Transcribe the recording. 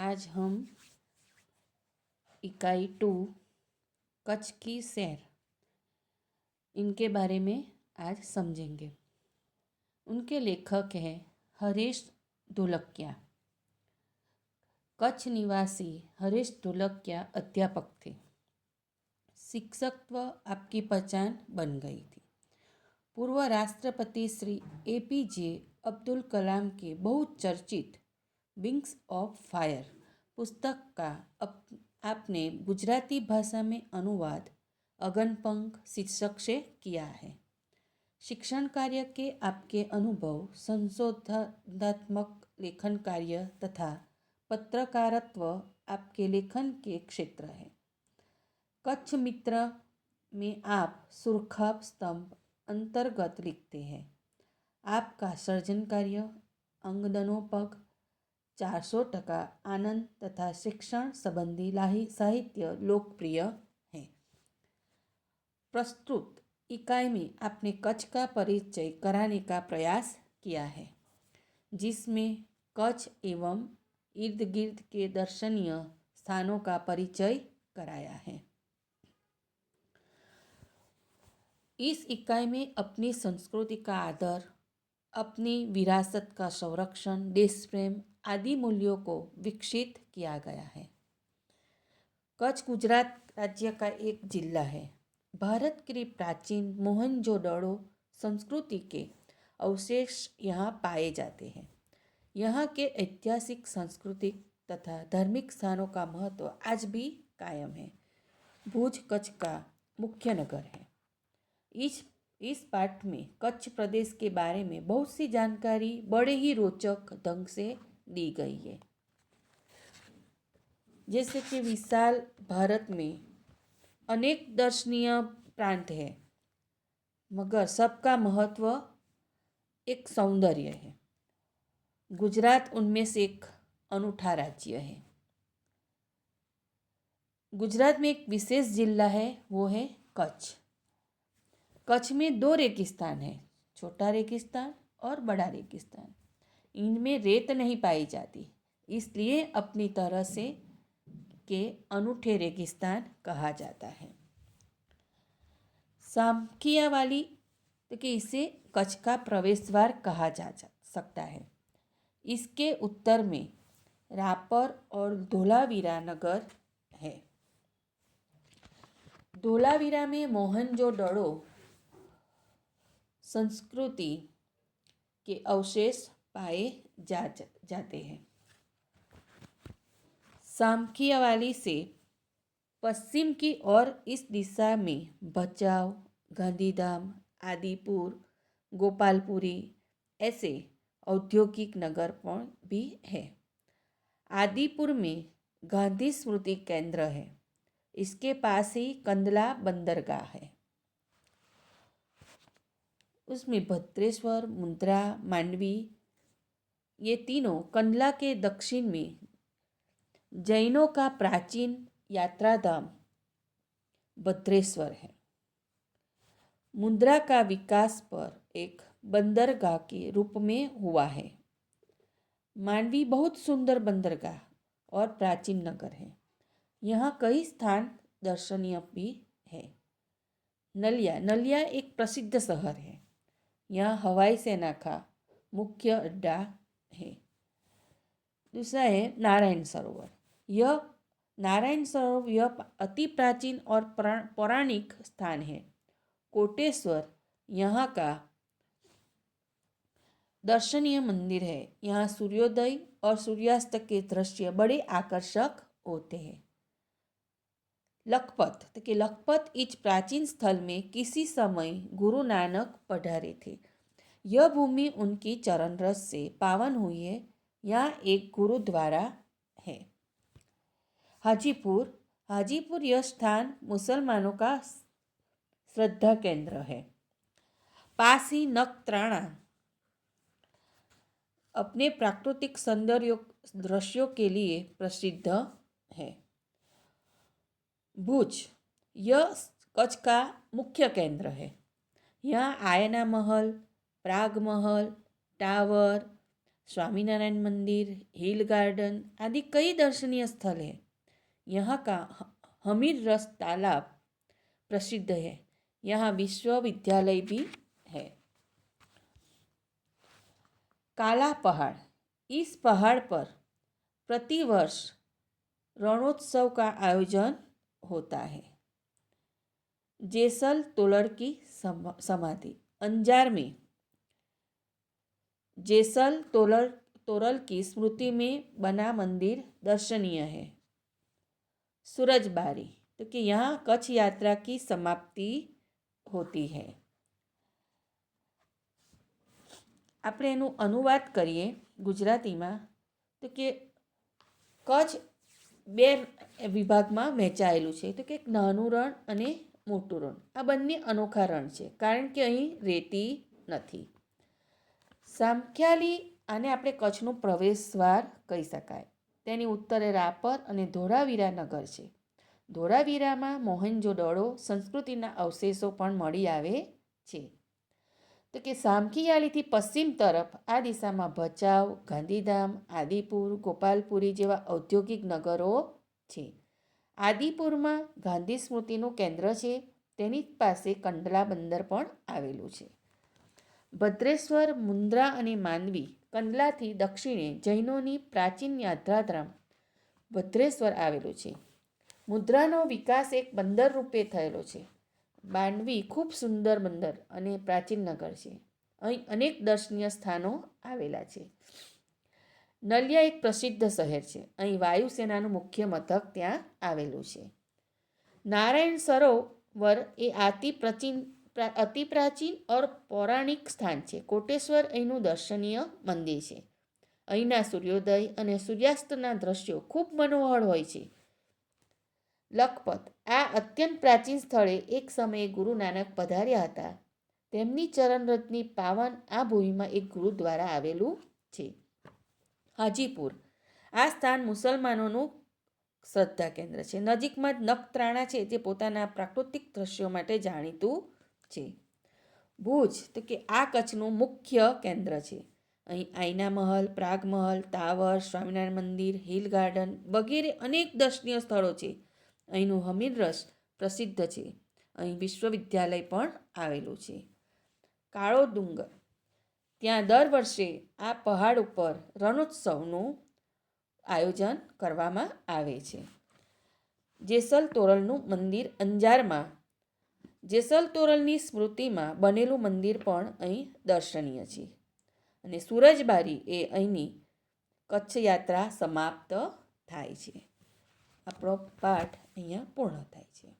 आज हम इकाई टू, कच्छ की सैर, इनके बारे में आज समझेंगे। उनके लेखक हैं हरीश ढोलकिया कच्छ निवासी हरीश ढोलकिया अध्यापक थे। शिक्षकत्व आपकी पहचान बन गई थी। पूर्व राष्ट्रपति Shri A P J Abdul Kalam के बहुचर्चित विंग्स ऑफ़ फायर पुस्तक का अप, आपने गुजराती भाषा में अनुवाद अगनपंख शीर्षक से किया है। शिक्षण कार्य के आपके अनुभव संशोधनात्मक लेखन कार्य तथा पत्रकारत्व आपके लेखन के क्षेत्र है। कच्छ मित्र में आप सुरखाब स्तंभ अंतर्गत लिखते हैं। आपका सर्जन कार्य अंगदनों पग चार सौ टका आनंद तथा शिक्षण संबंधी लाही साहित्य लोकप्रिय है। प्रस्तुत इकाई में आपने कच्छ का परिचय कराने का प्रयास किया है, जिसमें कच्छ एवं इर्द गिर्द के दर्शनीय स्थानों का परिचय कराया है। इस इकाई में अपनी संस्कृति का आदर, अपनी विरासत का संरक्षण देश प्रेम आदि मूल्यों को विकसित किया गया है। कच्छ गुजरात राज्य का एक जिला है। भारत की प्राचीन मोहनजोदड़ो संस्कृति के अवशेष यहाँ पाए जाते हैं। यहाँ के ऐतिहासिक सांस्कृतिक तथा धार्मिक स्थानों का महत्व आज भी कायम है। भुज कच्छ का मुख्य नगर है। इस इस पाठ में कच्छ प्रदेश के बारे में बहुत सी जानकारी बड़े ही रोचक ढंग से दी गई है। जैसे कि विशाल भारत में अनेक दर्शनीय प्रांत है, मगर सबका महत्व एक सौंदर्य है। गुजरात उनमें से एक अनूठा राज्य है। गुजरात में एक विशेष जिला है, वो है कच्छ। कच्छ में दो रेगिस्तान है, छोटा रेगिस्तान और बड़ा रेगिस्तान। इनमें रेत नहीं पाई जाती। इसलिए अपनी तरह से के अनूठे रेगिस्तान कहा जाता है। सामखिया वाली तो कि इसे कच्छ का प्रवेश द्वार कहा जा सकता है। इसके उत्तर में रापर और धोलावीरा नगर है। धोलावीरा में मोहनजो मोहनजोदड़ो संस्कृति के अवशेष पाए जा जाते हैं। सामखियावाली से पश्चिम की ओर इस दिशा में भचाव, गांधीधाम, आदिपुर, गोपालपुरी ऐसे औद्योगिक नगर पर भी है। आदिपुर में गांधी स्मृति केंद्र है। इसके पास ही कंदला बंदरगाह है। उसमें भद्रेश्वर मुद्रा, मांडवी ये तीनों कंडला के दक्षिण में जैनों का प्राचीन यात्रा धाम भद्रेश्वर है। मुद्रा का विकास पर एक बंदरगाह के रूप में हुआ है। मांडवी बहुत सुंदर बंदरगाह और प्राचीन नगर है। यहाँ कई स्थान दर्शनीय भी है। नलिया नलिया एक प्रसिद्ध शहर है। यहाँ हवाई सेना का मुख्य अड्डा है। दूसरा है नारायण सरोवर। यह नारायण सरोवर यह अति प्राचीन और पौराणिक स्थान है। कोटेश्वर यहाँ का दर्शनीय मंदिर है। यहाँ सूर्योदय और सूर्यास्त के दृश्य बड़े आकर्षक होते हैं। लखपत तो कि लखपत इस प्राचीन स्थल में किसी समय गुरु नानक पधारे थे। यह भूमि उनकी चरण रस से पावन हुई है यहाँ एक गुरुद्वारा है। हाजीपुर हाजीपुर यह स्थान मुसलमानों का श्रद्धा केंद्र है। पास नक्त्राणा, अपने प्राकृतिक सौंदर्य, दृश्यों के लिए प्रसिद्ध है। भुज, यह कच्छ का मुख्य केंद्र है। यहाँ आयना महल महल टावर, स्वामीनारायण मंदिर, हिल गार्डन आदि कई दर्शनीय स्थल हैं। यहाँ का हमीर रस तालाब प्रसिद्ध है। यहाँ विश्वविद्यालय भी है। काला पहाड़, इस पहाड़ पर प्रतिवर्ष रणोत्सव का आयोजन होता है। जेसल तोलड़ की सम- समाधि, अंजार में जेसल तोलर तोरल की स्मृति में बना मंदिर दर्शनीय है सूरजबारी तो कि यहाँ कच्छ यात्रा की समाप्ति होती है આપણે એનું અનુવાદ કરીએ ગુજરાતીમાં તો કે કચ્છ બે વિભાગમાં વહેંચાયેલું છે તો કે એક નાનું રણ અને મોટું રણ આ બંને અનોખા રણ છે કારણ કે અહીં રેતી નથી સામખ્યાલી આને આપણે કચ્છનું પ્રવેશદ્વાર કહી શકાય. તેની ઉત્તરે રાપર અને ધોળાવીરા નગર છે. ધોળાવીરામાં મોહનજોદડો સંસ્કૃતિના અવશેષો પણ મળી આવે છે. તો કે સામખિયાળીથી પશ્ચિમ તરફ આ દિશામાં ભચાઉ, ગાંધીધામ, આદિપુર, ગોપાલપુરી જેવા ઔદ્યોગિક નગરો છે. આદિપુરમાં ગાંધી સ્મૃતિનું કેન્દ્ર છે. તેની પાસે કંડલા બંદર પણ આવેલું છે. ભદ્રેશ્વર, મુન્દ્રા અને માંડવી, કંડલાથી દક્ષિણે જૈનોની પ્રાચીન યાત્રાધામ ભદ્રેશ્વર આવેલું છે. મુદ્રાનો વિકાસ એક બંદર રૂપે થયેલો છે. માંડવી ખૂબ સુંદર બંદર અને પ્રાચીન નગર છે. અહીં અનેક દર્શનીય સ્થાનો આવેલા છે. નલિયા એક પ્રસિદ્ધ શહેર છે. અહીં વાયુસેનાનું મુખ્ય મથક ત્યાં આવેલું છે. નારાયણ સરોવર એ આતિ પ્રાચીન પ્રા- અતિ પ્રાચીન ઓર પૌરાણિક સ્થાન છે. કોટેશ્વર અહીંનું દર્શનીય મંદિર છે. અહીંના સૂર્યોદય અને સૂર્યાસ્તના દ્રશ્યો ખૂબ મનોહર હોય છે. લખપત, આ અત્યંત પ્રાચીન સ્થળે એક સમયે ગુરુ નાનક પધાર્યા હતા. તેમની ચરણરથની પાવન આ ભૂમિમાં એક ગુરુદ્વારા આવેલું છે. હાજીપુર, આ સ્થાન મુસલમાનોનું શ્રદ્ધા કેન્દ્ર છે. નજીકમાં જ નખત્રાણા છે, જે પોતાના પ્રાકૃતિક દ્રશ્યો માટે જાણીતું છે. ભુજ, તો કે આ કચ્છનું મુખ્ય કેન્દ્ર છે. અહીં આઈના મહલ, પ્રાગ મહલ, ટાવર, સ્વામિનારાયણ મંદિર, હિલ ગાર્ડન વગેરે અનેક દર્શનીય સ્થળો છે. અહીંનું હમીરરસ પ્રસિદ્ધ છે. અહીં વિશ્વવિદ્યાલય પણ આવેલું છે. કાળો ડુંગર ત્યાં દર વર્ષે આ પહાડ ઉપર રણોત્સવનું આયોજન કરવામાં આવે છે. જેસલ તોરલનું મંદિર અંજારમાં જેસલ તોરલની સ્મૃતિમાં બનેલું મંદિર પણ અહીં દર્શનીય છે. અને સૂરજબારી એ અહીંની કચ્છ યાત્રા સમાપ્ત થાય છે. આપણો પાઠ અહીંયા પૂર્ણ થાય છે.